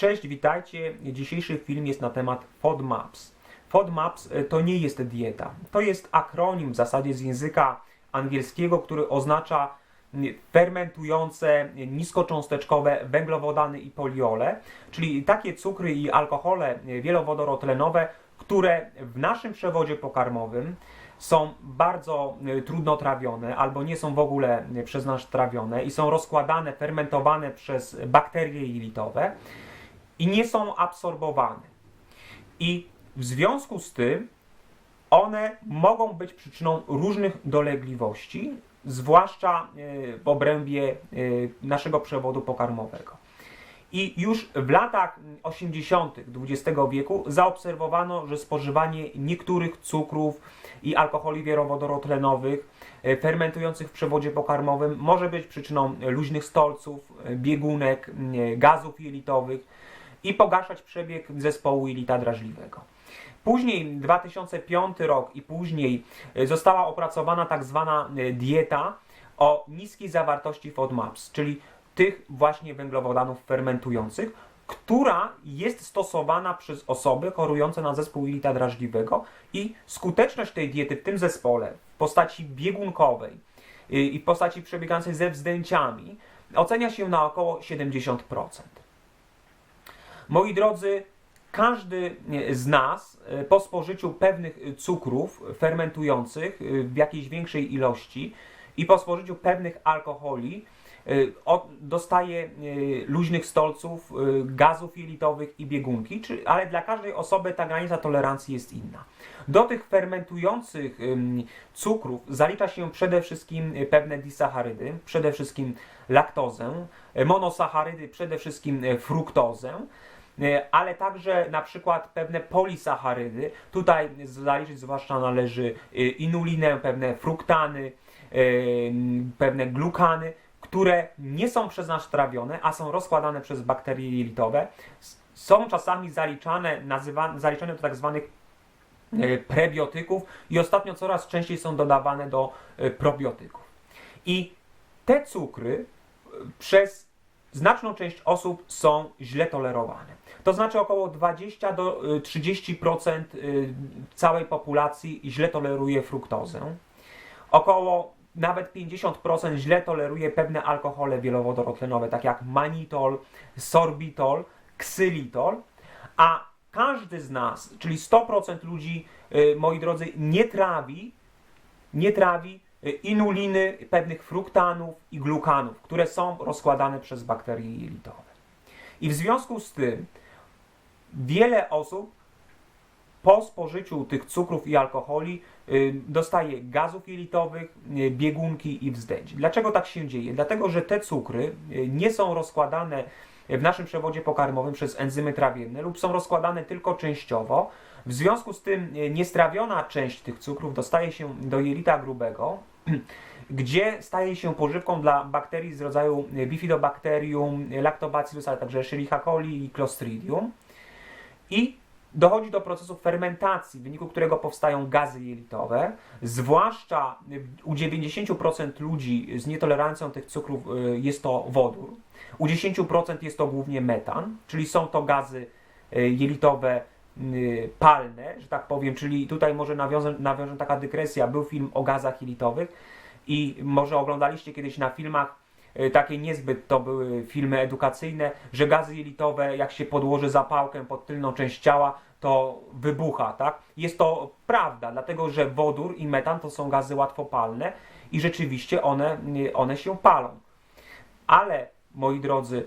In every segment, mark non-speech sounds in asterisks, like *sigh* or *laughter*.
Cześć, witajcie. Dzisiejszy film jest na temat FODMAPS. FODMAPS e, to nie jest dieta. To jest akronim w zasadzie z języka angielskiego, który oznacza fermentujące, niskocząsteczkowe węglowodany i poliole, czyli takie cukry i alkohole wielowodorotlenowe, które w naszym przewodzie pokarmowym są bardzo trudno trawione albo nie są w ogóle przez nas trawione i są rozkładane, fermentowane przez bakterie jelitowe i nie są absorbowane. I w związku z tym one mogą być przyczyną różnych dolegliwości, zwłaszcza e, w obrębie e, naszego przewodu pokarmowego. I już w latach 80. XX wieku zaobserwowano, że spożywanie niektórych cukrów i alkoholi wierowodorotlenowych e, fermentujących w przewodzie pokarmowym może być przyczyną luźnych stolców, biegunek, gazów jelitowych i pogarszać przebieg zespołu jelita drażliwego. Później 2005 rok i później e, została opracowana tak zwana e, dieta o niskiej zawartości FODMAPS, czyli tych właśnie węglowodanów fermentujących, która jest stosowana przez osoby chorujące na zespół jelita drażliwego i skuteczność tej diety w tym zespole w postaci biegunkowej y, i w postaci przebiegającej ze wzdęciami ocenia się na około 70%. Moi drodzy, każdy z nas e, po spożyciu pewnych cukrów fermentujących e, w jakiejś większej ilości i po spożyciu pewnych alkoholi e, dostaje luźnych stolców, gazów jelitowych i biegunki, ale dla każdej osoby ta granica tolerancji jest inna. Do tych fermentujących cukrów zalicza się przede wszystkim pewne disacharydy, przede wszystkim laktozę, monosacharydy, przede wszystkim fruktozę, ale także na przykład pewne polisacharydy. Tutaj zaliczyć zwłaszcza należy e, inulinę, pewne fruktany, e, pewne glukany, które nie są przez nas trawione, a są rozkładane przez bakterie jelitowe. Są czasami zaliczane, nazywa, zaliczane do tak zwanych e, prebiotyków i ostatnio coraz częściej są dodawane do e, probiotyków. I te cukry e, przez znaczną część osób są źle tolerowane. To znaczy około 20 do y, 30% y, całej populacji źle toleruje fruktozę. Około nawet 50% źle toleruje pewne alkohole wielowodorotlenowe, tak jak manitol, sorbitol, ksylitol, a każdy z nas, czyli 100% ludzi, y, moi drodzy, nie trawi nie trawi y, inuliny pewnych fruktanów i glukanów, które są rozkładane przez bakterie jelitowe. I w związku z tym wiele osób po spożyciu tych cukrów i alkoholi y, dostaje gazów jelitowych, y, biegunki i wzdęć. Dlaczego tak się dzieje? Dlatego, że te cukry y, nie są rozkładane w naszym przewodzie pokarmowym przez enzymy trawienne lub są rozkładane tylko częściowo. W związku z tym niestrawiona część tych cukrów dostaje się do jelita grubego, *clears throat* gdzie staje się pożywką dla bakterii z rodzaju Bifidobacterium, Lactobacillus, ale także Escherichia coli i Clostridium. I dochodzi do procesu fermentacji, w wyniku którego powstają gazy jelitowe, zwłaszcza u 90% ludzi z nietolerancją tych cukrów y, jest to wodór, u 10% jest to głównie metan, czyli są to gazy y, jelitowe palne, że tak powiem, czyli tutaj może nawiążę, nawiążę taka dygresja, był film o gazach jelitowych i może oglądaliście kiedyś na filmach y, takie niezbyt to były filmy edukacyjne, że gazy jelitowe, jak się podłoży zapałkę pod tylną część ciała, to wybucha, tak? Jest to prawda, dlatego że wodór i metan to są gazy łatwopalne i rzeczywiście one, y, one się palą. Ale, moi drodzy,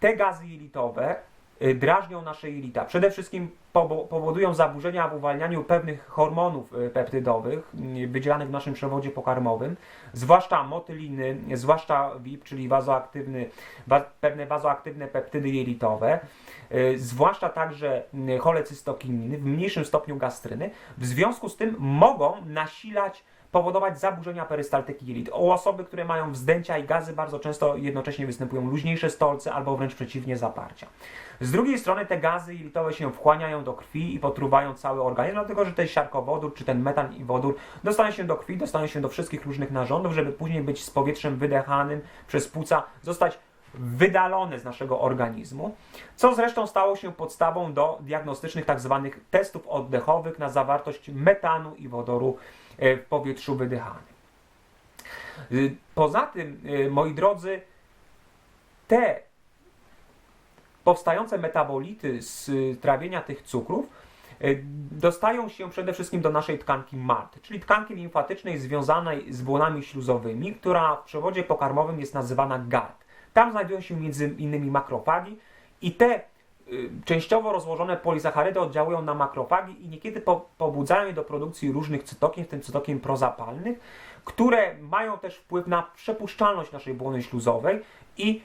te gazy jelitowe y, drażnią nasze jelita. Przede wszystkim powo- powodują zaburzenia w uwalnianiu pewnych hormonów y, peptydowych y, wydzielanych w naszym przewodzie pokarmowym, zwłaszcza motyliny, zwłaszcza VIP, czyli wazoaktywny, wa- pewne wazoaktywne peptydy jelitowe, y, zwłaszcza także y, cholecystokininy, w mniejszym stopniu gastryny. W związku z tym mogą nasilać powodować zaburzenia perystaltyki jelit. U osoby, które mają wzdęcia i gazy, bardzo często jednocześnie występują luźniejsze stolce albo wręcz przeciwnie zaparcia. Z drugiej strony te gazy jelitowe się wchłaniają do krwi i potruwają cały organizm, dlatego że ten siarkowodór czy ten metan i wodór dostają się do krwi, dostają się do wszystkich różnych narządów, żeby później być z powietrzem wydechanym przez płuca, zostać wydalone z naszego organizmu, co zresztą stało się podstawą do diagnostycznych tzw. Tak testów oddechowych na zawartość metanu i wodoru w powietrzu wydychanym. Y, poza tym, y, moi drodzy, te powstające metabolity z trawienia tych cukrów y, dostają się przede wszystkim do naszej tkanki MART, czyli tkanki limfatycznej związanej z błonami śluzowymi, która w przewodzie pokarmowym jest nazywana GARD. Tam znajdują się między innymi makrofagi i te y, częściowo rozłożone polisacharydy oddziałują na makrofagi i niekiedy po, pobudzają je do produkcji różnych cytokin, w tym cytokin prozapalnych, które mają też wpływ na przepuszczalność naszej błony śluzowej i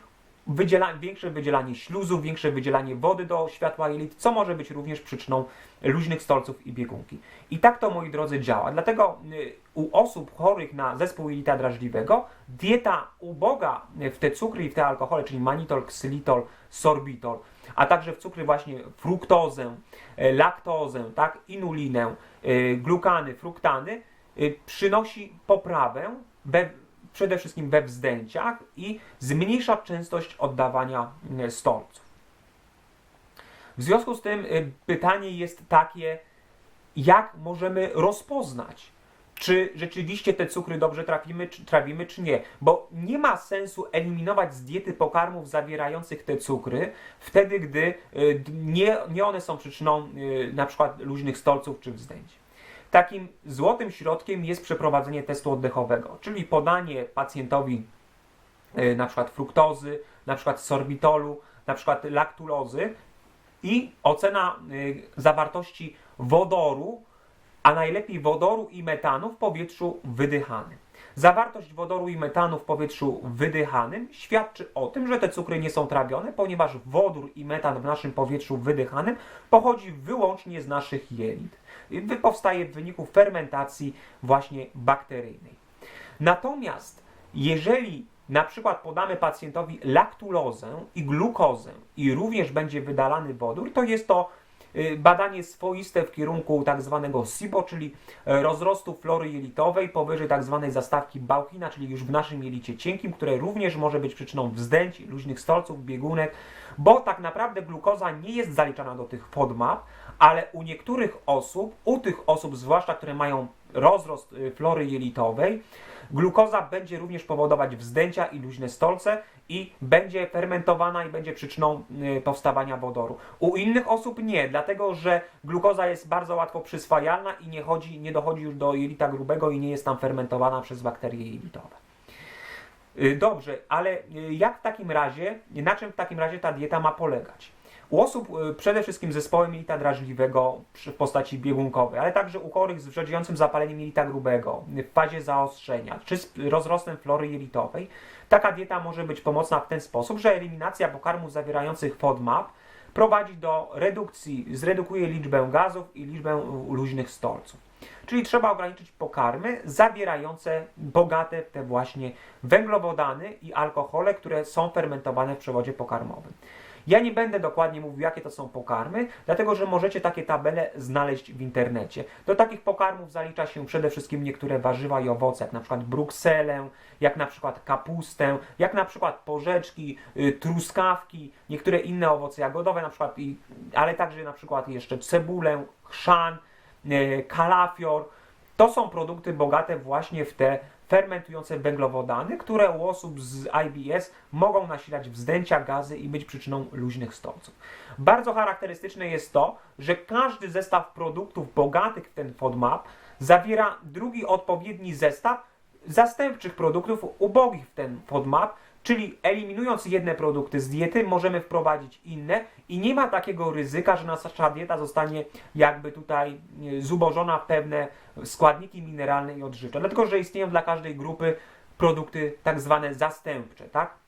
wydziela, większe wydzielanie śluzów, większe wydzielanie wody do światła jelit, co może być również przyczyną luźnych stolców i biegunki. I tak to, moi drodzy, działa. Dlatego y, u osób chorych na zespół jelita drażliwego dieta uboga w te cukry i w te alkohole, czyli manitol, ksylitol, sorbitol, a także w cukry właśnie fruktozę, e, laktozę, tak, inulinę, e, glukany, fruktany, y, przynosi poprawę we przede wszystkim we wzdęciach i zmniejsza częstość oddawania e, stolców. W związku z tym e, pytanie jest takie, jak możemy rozpoznać, czy rzeczywiście te cukry dobrze trafimy, czy, trawimy, czy nie. Bo nie ma sensu eliminować z diety pokarmów zawierających te cukry, wtedy gdy e, nie, nie one są przyczyną na przykład luźnych stolców czy wzdęć. Takim złotym środkiem jest przeprowadzenie testu oddechowego, czyli podanie pacjentowi y, na przykład fruktozy, na przykład sorbitolu, na przykład laktulozy i ocena y, zawartości wodoru, a najlepiej wodoru i metanu w powietrzu wydychanym. Zawartość wodoru i metanu w powietrzu wydychanym świadczy o tym, że te cukry nie są trawione, ponieważ wodór i metan w naszym powietrzu wydychanym pochodzi wyłącznie z naszych jelit. Powstaje w wyniku fermentacji właśnie bakteryjnej. Natomiast jeżeli na przykład podamy pacjentowi laktulozę i glukozę i również będzie wydalany wodór, to jest to badanie swoiste w kierunku tak zwanego SIBO, czyli e, rozrostu flory jelitowej powyżej tak zwanej zastawki Bauchina, czyli już w naszym jelicie cienkim, które również może być przyczyną wzdęć, luźnych stolców, biegunek, bo tak naprawdę glukoza nie jest zaliczana do tych FODMAP, ale u niektórych osób, u tych osób zwłaszcza, które mają rozrost y, flory jelitowej, glukoza będzie również powodować wzdęcia i luźne stolce i będzie fermentowana i będzie przyczyną y, powstawania wodoru. U innych osób nie, dlatego że glukoza jest bardzo łatwo przyswajalna i nie, chodzi, nie dochodzi już do jelita grubego i nie jest tam fermentowana przez bakterie jelitowe. Y, dobrze, ale jak w takim razie, na czym w takim razie ta dieta ma polegać? U osób y, przede wszystkim z zespołem jelita drażliwego w postaci biegunkowej, ale także u chorych z wrzodziejącym zapaleniem jelita grubego w fazie zaostrzenia czy z rozrostem flory jelitowej, taka dieta może być pomocna w ten sposób, że eliminacja pokarmów zawierających FODMAP prowadzi do redukcji, zredukuje liczbę gazów i liczbę luźnych stolców. Czyli trzeba ograniczyć pokarmy zawierające bogate te właśnie węglowodany i alkohole, które są fermentowane w przewodzie pokarmowym. Ja nie będę dokładnie mówił, jakie to są pokarmy, dlatego że możecie takie tabele znaleźć w internecie. Do takich pokarmów zalicza się przede wszystkim niektóre warzywa i owoce, jak na przykład brukselę, jak na przykład kapustę, jak na przykład porzeczki, y, truskawki, niektóre inne owoce jagodowe, na przykład, ale także na przykład jeszcze cebulę, chrzan, y, kalafior. To są produkty bogate właśnie w te fermentujące węglowodany, które u osób z IBS mogą nasilać wzdęcia, gazy i być przyczyną luźnych stolców. Bardzo charakterystyczne jest to, że każdy zestaw produktów bogatych w ten FODMAP zawiera drugi odpowiedni zestaw zastępczych produktów ubogich w ten FODMAP, Czyli eliminując jedne produkty z diety, możemy wprowadzić inne i nie ma takiego ryzyka, że nasza dieta zostanie jakby tutaj e, zubożona w pewne składniki mineralne i odżywcze. Dlatego, że istnieją dla każdej grupy produkty tak zwane zastępcze, tak?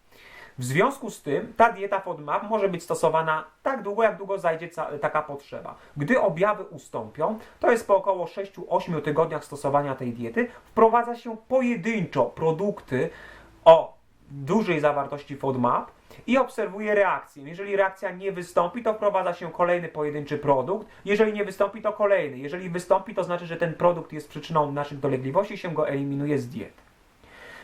W związku z tym ta dieta FODMAP może być stosowana tak długo, jak długo zajdzie taka potrzeba. Gdy objawy ustąpią, to jest po około 6-8 tygodniach stosowania tej diety, wprowadza się pojedynczo produkty o dużej zawartości FODMAP i obserwuje reakcję. Jeżeli reakcja nie wystąpi, to wprowadza się kolejny pojedynczy produkt. Jeżeli nie wystąpi, to kolejny. Jeżeli wystąpi, to znaczy, że ten produkt jest przyczyną naszych dolegliwości i się go eliminuje z diety.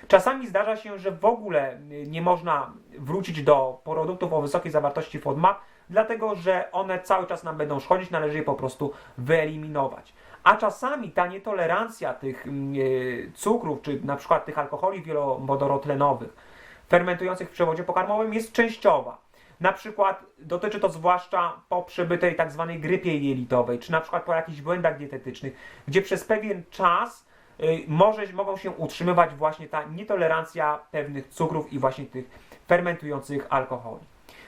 Czasami zdarza się, że w ogóle y, nie można wrócić do produktów o wysokiej zawartości FODMAP, dlatego że one cały czas nam będą szkodzić, należy je po prostu wyeliminować. A czasami ta nietolerancja tych mm, y, cukrów, czy na przykład tych alkoholi wielowodorotlenowych fermentujących w przewodzie pokarmowym jest częściowa. Na przykład dotyczy to zwłaszcza po przebytej tak zwanej grypie jelitowej, czy na przykład po jakichś błędach dietetycznych, gdzie przez pewien czas y, może, mogą się utrzymywać właśnie ta nietolerancja pewnych cukrów i właśnie tych fermentujących alkoholi.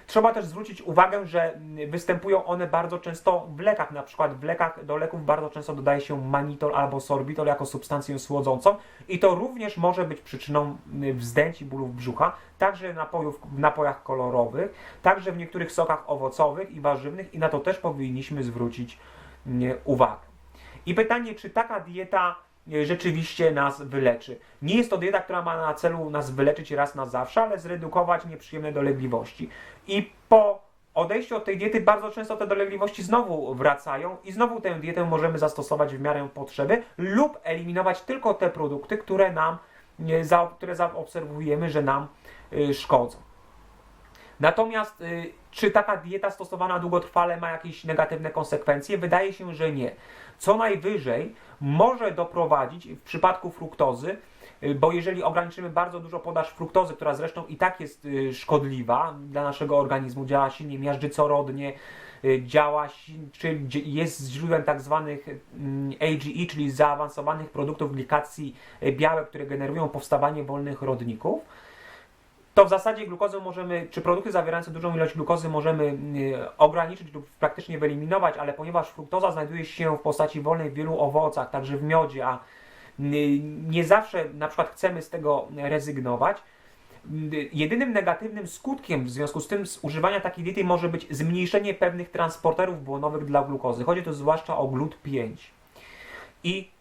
Trzeba też zwrócić uwagę, że występują one bardzo często w lekach, na przykład w lekach do leków bardzo często dodaje się manitol albo sorbitol jako substancję słodzącą i to również może być przyczyną mm, wzdęć i bólów brzucha, także napojów, w napojach kolorowych, także w niektórych sokach owocowych i warzywnych i na to też powinniśmy zwrócić mm, uwagę. I pytanie, czy taka dieta rzeczywiście nas wyleczy. Nie jest to dieta, która ma na celu nas wyleczyć raz na zawsze, ale zredukować nieprzyjemne dolegliwości. I po odejściu od tej diety bardzo często te dolegliwości znowu wracają i znowu tę dietę możemy zastosować w miarę potrzeby lub eliminować tylko te produkty, które nam, e, które zaobserwujemy, że nam y, szkodzą. Natomiast y, czy taka dieta stosowana długotrwale ma jakieś negatywne konsekwencje? Wydaje się, że nie. Co najwyżej może doprowadzić w przypadku fruktozy, y, bo jeżeli ograniczymy bardzo dużo podaż fruktozy, która zresztą i tak jest y, szkodliwa dla naszego organizmu, działa silnie miażdżycorodnie, działa, czy jest źródłem tak zwanych mm, AGE, czyli zaawansowanych produktów glikacji białek, które generują powstawanie wolnych rodników, to w zasadzie glukozę możemy, czy produkty zawierające dużą ilość glukozy możemy y, ograniczyć lub praktycznie wyeliminować, ale ponieważ fruktoza znajduje się w postaci wolnej w wielu owocach, także w miodzie, a y, nie zawsze na przykład chcemy z tego rezygnować, y, jedynym negatywnym skutkiem w związku z tym z używania takiej diety może być zmniejszenie pewnych transporterów błonowych dla glukozy. Chodzi tu zwłaszcza o GLUT5. I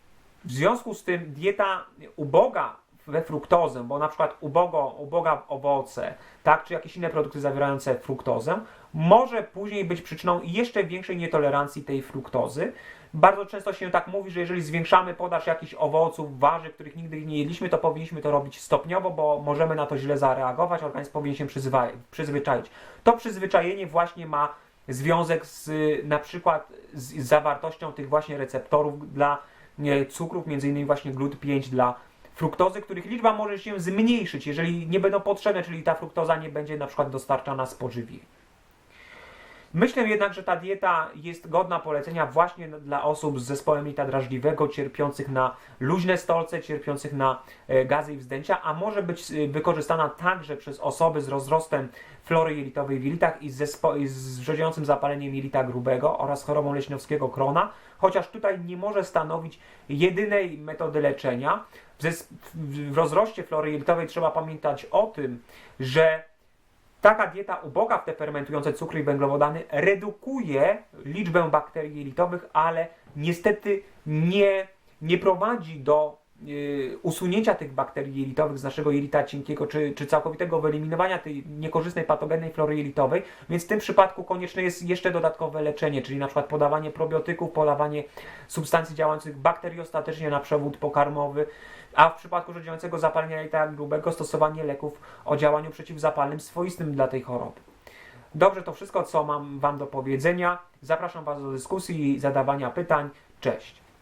w związku z tym dieta uboga we fruktozę, bo na przykład ubogo, uboga owoce, tak, czy jakieś inne produkty zawierające fruktozę, może później być przyczyną jeszcze większej nietolerancji tej fruktozy. Bardzo często się tak mówi, że jeżeli zwiększamy podaż jakichś owoców, warzyw, których nigdy nie jedliśmy, to powinniśmy to robić stopniowo, bo możemy na to źle zareagować, organizm powinien się przyzwyczaić. To przyzwyczajenie właśnie ma związek z na przykład z zawartością tych właśnie receptorów dla cukrów, między innymi właśnie GLUT5 dla fruktozy, których liczba może się zmniejszyć, jeżeli nie będą potrzebne, czyli ta fruktoza nie będzie na przykład dostarczana z pożywień. Myślę jednak, że ta dieta jest godna polecenia właśnie dla osób z zespołem jelita drażliwego, cierpiących na luźne stolce, cierpiących na e, gazy i wzdęcia, a może być e, wykorzystana także przez osoby z rozrostem flory jelitowej w jelitach i z, zespo- zapaleniem jelita grubego oraz chorobą leśniowskiego krona, chociaż tutaj nie może stanowić jedynej metody leczenia. W w rozroście flory jelitowej trzeba pamiętać o tym, że Taka dieta uboga w te fermentujące cukry i węglowodany redukuje liczbę bakterii jelitowych, ale niestety nie, nie prowadzi do usunięcia tych bakterii jelitowych z naszego jelita cienkiego, czy, czy całkowitego wyeliminowania tej niekorzystnej patogennej flory jelitowej, więc w tym przypadku konieczne jest jeszcze dodatkowe leczenie, czyli na przykład podawanie probiotyków, podawanie substancji działających bakteriostatycznie na przewód pokarmowy, a w przypadku działającego zapalenia jelita grubego stosowanie leków o działaniu przeciwzapalnym swoistym dla tej choroby. Dobrze, to wszystko, co mam Wam do powiedzenia. Zapraszam Was do dyskusji i zadawania pytań. Cześć.